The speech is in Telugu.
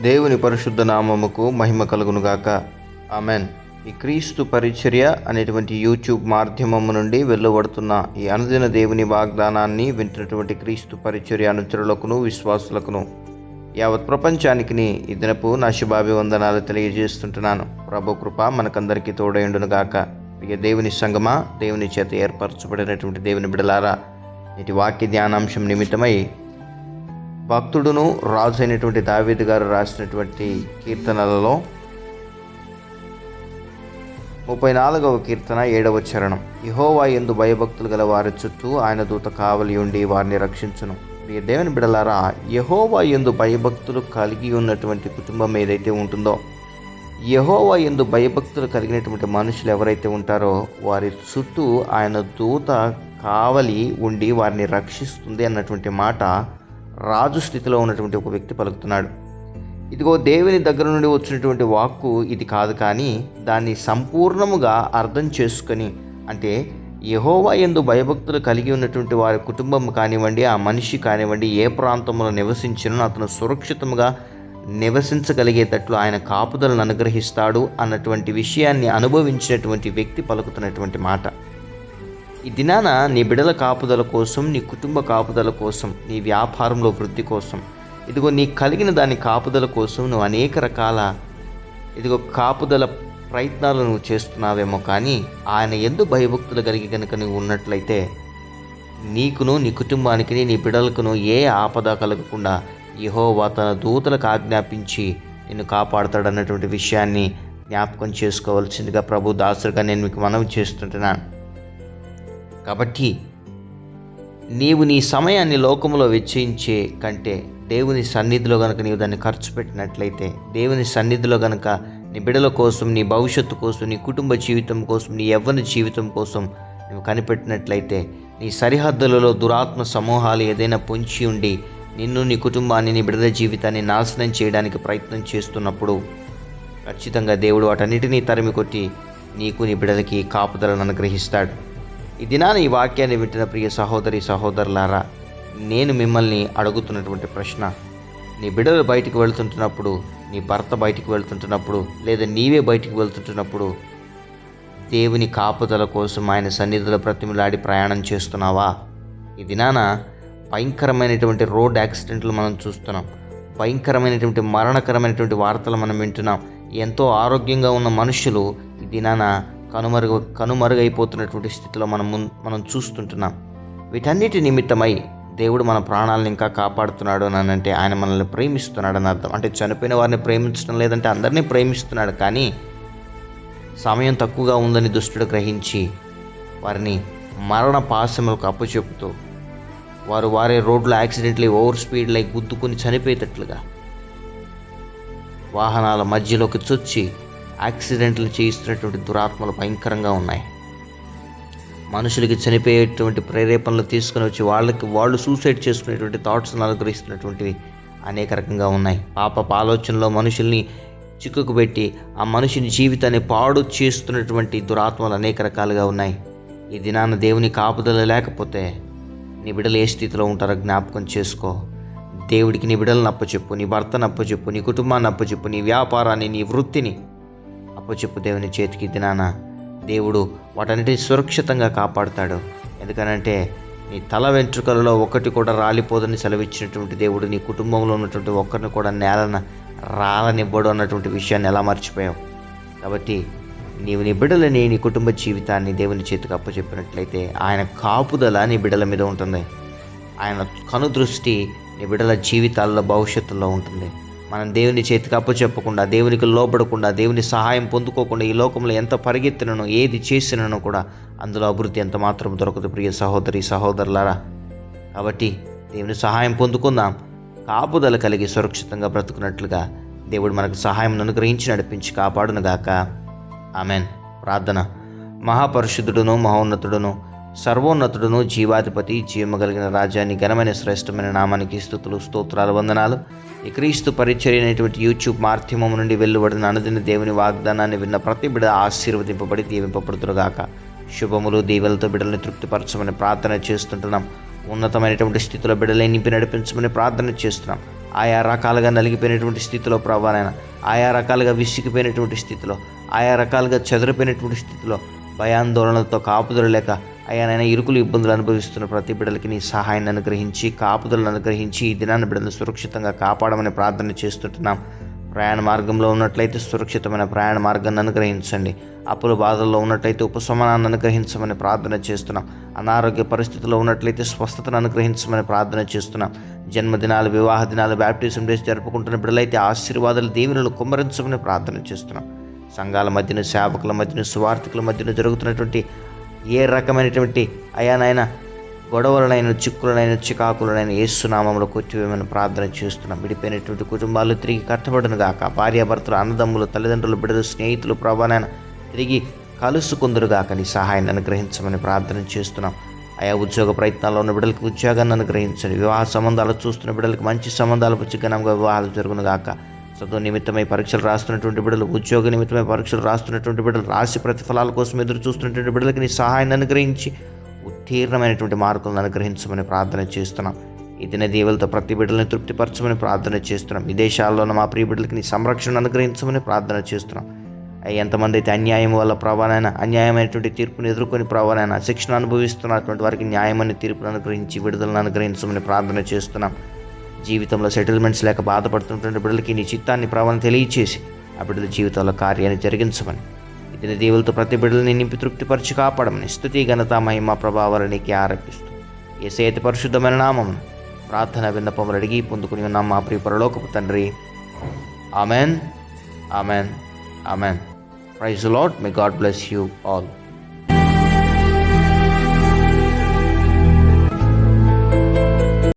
దేవుని పరిశుద్ధ నామముకు మహిమ కలుగునుగాక. ఆమెన్. ఈ క్రీస్తు పరిచర్య అనేటువంటి యూట్యూబ్ మాధ్యమము నుండి వెళ్ళబడుతున్న ఈ అనుదిన దేవుని వాగ్దానాన్ని వింటున్నటువంటి క్రీస్తు పరిచర్య అనుచరులకును విశ్వాసులకును యావత్ ప్రపంచానికి ఈ దినపు నా శుభాభివందనాలు తెలియజేస్తుంటున్నాను. ప్రభు కృప మనకందరికీ తోడైండునుగాక ఇక దేవుని సంగమా దేవుని చేత ఏర్పరచబడినటువంటి దేవుని బిడలారా ఇటు వాక్య ధ్యానాంశం నిమిత్తమై భక్తుడును రాజు అయినటువంటి దావేది గారు రాసినటువంటి కీర్తనలలో ముప్పై నాలుగవ కీర్తన ఏడవ చరణం. యహోవా ఎందు భయభక్తులు గల వారి చుట్టూ ఆయన దూత కావలి ఉండి వారిని రక్షించును. ప్రియ దేవుని బిడలారా యహోవా ఎందు భయభక్తులు కలిగి ఉన్నటువంటి కుటుంబం ఏదైతే ఉంటుందో యహోవా ఎందు భయభక్తులు కలిగినటువంటి మనుషులు ఎవరైతే ఉంటారో వారి చుట్టూ ఆయన దూత కావలి ఉండి వారిని రక్షిస్తుంది అన్నటువంటి మాట రాజు స్థితిలో ఉన్నటువంటి ఒక వ్యక్తి పలుకుతున్నాడు. ఇదిగో దేవుని దగ్గర నుండి వచ్చినటువంటి వాక్కు ఇది కాదు కానీ దాన్ని సంపూర్ణముగా అర్థం చేసుకొని అంటే యహోవా ఎందు భయభక్తులు కలిగి ఉన్నటువంటి వారి కుటుంబం కానివ్వండి ఆ మనిషి కానివ్వండి ఏ ప్రాంతంలో నివసించినో అతను సురక్షితంగా నివసించగలిగేటట్లు ఆయన కాపుదలను అనుగ్రహిస్తాడు అన్నటువంటి విషయాన్ని అనుభవించినటువంటి వ్యక్తి పలుకుతున్నటువంటి మాట. ఈ దినాన నీ బిడల కాపుదల కోసం నీ కుటుంబ కాపుదల కోసం నీ వ్యాపారంలో వృద్ధి కోసం. ఇదిగో నీ కలిగిన దాని కాపుదల కోసం నువ్వు అనేక రకాల ఇదిగో కాపుదల ప్రయత్నాలు నువ్వు చేస్తున్నావేమో కానీ ఆయన ఎందు భయభక్తులు కలిగి కనుక నువ్వు ఉన్నట్లయితే నీకును నీ కుటుంబానికి నీ బిడలకును ఏ ఆపద కలగకుండా యహోవా తన దూతలకు ఆజ్ఞాపించి నిన్ను కాపాడుతాడన్నటువంటి విషయాన్ని జ్ఞాపకం చేసుకోవాల్సిందిగా ప్రభు దాసుగా నేను మీకు మనవి చేస్తుంటున్నాను. కాబట్టి నీవు నీ సమయాన్ని లోకంలో వెచ్చించే కంటే దేవుని సన్నిధిలో కనుక నీవు దాన్ని ఖర్చు పెట్టినట్లయితే దేవుని సన్నిధిలో కనుక నీ బిడల కోసం నీ భవిష్యత్తు కోసం నీ కుటుంబ జీవితం కోసం నీ యవ్వన జీవితం కోసం నువ్వు కనిపెట్టినట్లయితే నీ సరిహద్దులలో దురాత్మ సమూహాలు ఏదైనా పొంచి ఉండి నిన్ను నీ కుటుంబాన్ని నీ బిడల జీవితాన్ని నాశనం చేయడానికి ప్రయత్నం చేస్తున్నప్పుడు ఖచ్చితంగా దేవుడు వాటన్నిటినీ తరిమి కొట్టి నీకు నీ బిడలకి కాపుదలను అనుగ్రహిస్తాడు. ఈ దినాన ఈ వాక్యాన్ని వింటున్న ప్రియ సహోదరి సహోదరులారా నేను మిమ్మల్ని అడుగుతున్నటువంటి ప్రశ్న నీ బిడ్డలు బయటికి వెళ్తుంటున్నప్పుడు నీ భర్త బయటికి వెళ్తుంటున్నప్పుడు లేదా నీవే బయటికి వెళ్తుంటున్నప్పుడు దేవుని కాపుదల కోసం ఆయన సన్నిధిలో ప్రతిమలాడి ప్రయాణం చేస్తున్నావా? ఈ దినాన భయంకరమైనటువంటి రోడ్ యాక్సిడెంట్లు మనం చూస్తున్నాం. భయంకరమైనటువంటి మరణకరమైనటువంటి వార్తలు మనం వింటున్నాం. ఎంతో ఆరోగ్యంగా ఉన్న మనుషులు ఈ దినాన కనుమరుగు కనుమరుగైపోతున్నటువంటి స్థితిలో మనం మనం చూస్తుంటున్నాం. వీటన్నిటి నిమిత్తమై దేవుడు మన ప్రాణాలను ఇంకా కాపాడుతున్నాడు అని అంటే ఆయన మనల్ని ప్రేమిస్తున్నాడు అని అర్థం. అంటే చనిపోయిన వారిని ప్రేమించడం లేదంటే అందరినీ ప్రేమిస్తున్నాడు కానీ సమయం తక్కువగా ఉందని దుష్టుడు గ్రహించి వారిని మరణ పాశములకు అప్పచెపుతూ వారు వారే రోడ్లో యాక్సిడెంట్లీ ఓవర్ స్పీడ్ లైక్ గుద్దుకుని చనిపోయేటట్లుగా వాహనాల మధ్యలోకి చొచ్చి యాక్సిడెంట్లు చేయిస్తున్నటువంటి దురాత్మలు భయంకరంగా ఉన్నాయి. మనుషులకి చనిపోయేటువంటి ప్రేరేపణలు తీసుకుని వచ్చి వాళ్ళకి వాళ్ళు సూసైడ్ చేసుకునేటువంటి థాట్స్ అనుగ్రహిస్తున్నటువంటివి అనేక రకంగా ఉన్నాయి. పాప ఆలోచనలో మనుషుల్ని చిక్కుకు పెట్టి ఆ మనిషిని జీవితాన్ని పాడు చేస్తున్నటువంటి దురాత్మలు అనేక రకాలుగా ఉన్నాయి. ఈ దినాన దేవుని కాపుదల లేకపోతే నీ బిడ్డలు ఏ స్థితిలో ఉంటారో జ్ఞాపకం చేసుకో. దేవుడికి నీ బిడ్డలను అప్పచెప్పు నీ భర్తను అప్పచెప్పు నీ కుటుంబాన్ని అప్పచెప్పు నీ వ్యాపారాన్ని నీ వృత్తిని అప్పచెప్పు దేవుని చేతికి దినాన దేవుడు వాటన్నిటిని సురక్షితంగా కాపాడుతాడు. ఎందుకనంటే నీ తల వెంట్రుకలలో ఒకటి కూడా రాలిపోదని సెలవిచ్చినటువంటి దేవుడు నీ కుటుంబంలో ఉన్నటువంటి ఒక్కరిని కూడా నేలన రాలనివ్వడు అన్నటువంటి విషయాన్ని ఎలా మర్చిపోయావు? కాబట్టి నీవు నీ బిడ్డలని నీ కుటుంబ జీవితాన్ని దేవుని చేతికి అప్పచెప్పినట్లయితే ఆయన కాపుదల నీ బిడ్డల మీద ఉంటుంది. ఆయన కనుదృష్టి నీ బిడ్డల జీవితాల్లో భవిష్యత్తులో ఉంటుంది. మనం దేవుని చేతికి అప్పచెప్పకుండా దేవునికి లోబడకుండా దేవుని సహాయం పొందుకోకుండా ఈ లోకంలో ఎంత పరిగెత్తినను ఏది చేసినను కూడా అందులో అభివృద్ధి ఎంత మాత్రం దొరకదు ప్రియ సహోదరి సహోదరులారా. కాబట్టి దేవుని సహాయం పొందుకుందాం. కాపుదల కలిగి సురక్షితంగా బ్రతుకున్నట్లుగా దేవుడు మనకు సహాయం అనుగ్రహించి నడిపించి కాపాడునుగాక. ఆమెన్. ప్రార్థన. మహాపరిశుద్ధుడును మహోన్నతుడును సర్వోన్నతుడును జీవాధిపతి జీవము కలిగిన రాజ్యాన్ని ఘనమైన శ్రేష్టమైన నామానికి స్థుతులు స్తోత్రాలు వందనాలు. ఈ క్రీస్తు పరిచర్య అనేటువంటి యూట్యూబ్ మాధ్యమం నుండి వెలువడిన అనుదిన దేవుని వాగ్దానాన్ని విన్న ప్రతి బిడ ఆశీర్వదింపబడి దీవింపబడుతురుగాక. శుభములు దీవెలతో బిడ్డల్ని తృప్తిపరచమని ప్రార్థన చేస్తుంటున్నాం. ఉన్నతమైనటువంటి స్థితిలో బిడ్డలే నింపి నడిపించమని ప్రార్థన చేస్తున్నాం. ఆయా రకాలుగా నలిగిపోయినటువంటి స్థితిలో ప్రభా ఆయా రకాలుగా విసిగిపోయినటువంటి స్థితిలో ఆయా రకాలుగా చెదిరిపోయినటువంటి స్థితిలో భయాందోళనలతో కాపుదలలేక అయ్యా నాయన ఇరుకులు ఇబ్బందులు అనుభవిస్తున్న ప్రతి బిడ్డలకి నీ సహాయాన్ని అనుగ్రహించి కాపుదలను అనుగ్రహించి ఈ దినాన్ని బిడ్డలను సురక్షితంగా కాపాడమని ప్రార్థన చేస్తుంటున్నాం. ప్రయాణ మార్గంలో ఉన్నట్లయితే సురక్షితమైన ప్రయాణ మార్గాన్ని అనుగ్రహించండి. అప్పుల బాధల్లో ఉన్నట్లయితే ఉపశమనాన్ని అనుగ్రహించమని ప్రార్థన చేస్తున్నాం. అనారోగ్య పరిస్థితుల్లో ఉన్నట్లయితే స్వస్థతను అనుగ్రహించమని ప్రార్థన చేస్తున్నాం. జన్మదినాలు వివాహ దినాలు బ్యాప్టిజం డేస్ జరుపుకుంటున్న బిడ్డలైతే ఆశీర్వాదాలు దీవెనలు కుమ్మరించమని ప్రార్థన చేస్తున్నాం. సంఘాల మధ్యన సేవకుల మధ్యన సువార్థికుల మధ్యన జరుగుతున్నటువంటి ఏ రకమైనటువంటి అయానైనా గొడవలనైన చిక్కులనైన చికాకులనైన ఏసునామంలో కొట్టివేమని ప్రార్థన చేస్తున్నాం. విడిపోయినటువంటి కుటుంబాలు తిరిగి కట్టబడును గాక. భార్యాభర్తలు అన్నదమ్ములు తల్లిదండ్రులు బిడ్డలు స్నేహితులు ప్రభానైనా తిరిగి కలుసుకుందరు గాక. నీ సహాయాన్ని అనుగ్రహించమని ప్రార్థన చేస్తున్నాం. ఆయా ఉద్యోగ ప్రయత్నాల్లో ఉన్న బిడ్డలకు ఉద్యోగాన్ని అనుగ్రహించండి. వివాహ సంబంధాలు చూస్తున్న బిడ్డలకు మంచి సంబంధాలు పుచ్చి ఘనంగా వివాహాలు జరుగును గాక. చదువు నిమిత్తమై పరీక్షలు రాస్తున్నటువంటి బిడ్డలు ఉద్యోగ నిమిత్తమై పరీక్షలు రాస్తున్నటువంటి బిడ్డలు రాసి ప్రతిఫలాల కోసం ఎదురు చూస్తున్నటువంటి బిడ్డలకి నీ సహాయాన్ని అనుగ్రహించి ఉత్తీర్ణమైనటువంటి మార్కులను అనుగ్రహించమని ప్రార్థన చేస్తున్నాం. ఈ దీవులతో ప్రతి బిడ్డలను తృప్తిపరచమని ప్రార్థన చేస్తున్నాం. విదేశాల్లో ఉన్న మా ప్రియ బిడ్డలకి నీ సంరక్షణ అనుగ్రహించమని ప్రార్థన చేస్తున్నాం. ఎంతమంది అయితే అన్యాయం వల్ల ప్రభానైనా అన్యాయమైనటువంటి తీర్పును ఎదుర్కొని ప్రభానైనా శిక్షణ అనుభవిస్తున్నటువంటి వారికి న్యాయమైన తీర్పును అనుగ్రహించి విడుదలను అనుగ్రహించమని ప్రార్థన చేస్తున్నాం. జీవితంలో సెటిల్మెంట్స్ లేక బాధపడుతున్నటువంటి బిడ్డలకి నీ చిత్తాన్ని ప్రభావం తెలియచేసి ఆ బిడ్డల జీవితాల్లో కార్యాన్ని జరిగించమని. ఇతని దేవులతో ప్రతి బిడ్డలని నింపి తృప్తిపరిచి కాపాడమని స్థుతి ఘనత మహిమ ప్రభావాలు నీకే ఏ సేతి పరిశుద్ధమైన నామం ప్రార్థన విన్నపములు అడిగి పొందుకుని ఉన్నాం మా ప్రియ పరలోకపు తండ్రి. Amen. Amen. Amen. Praise lord may God bless you all.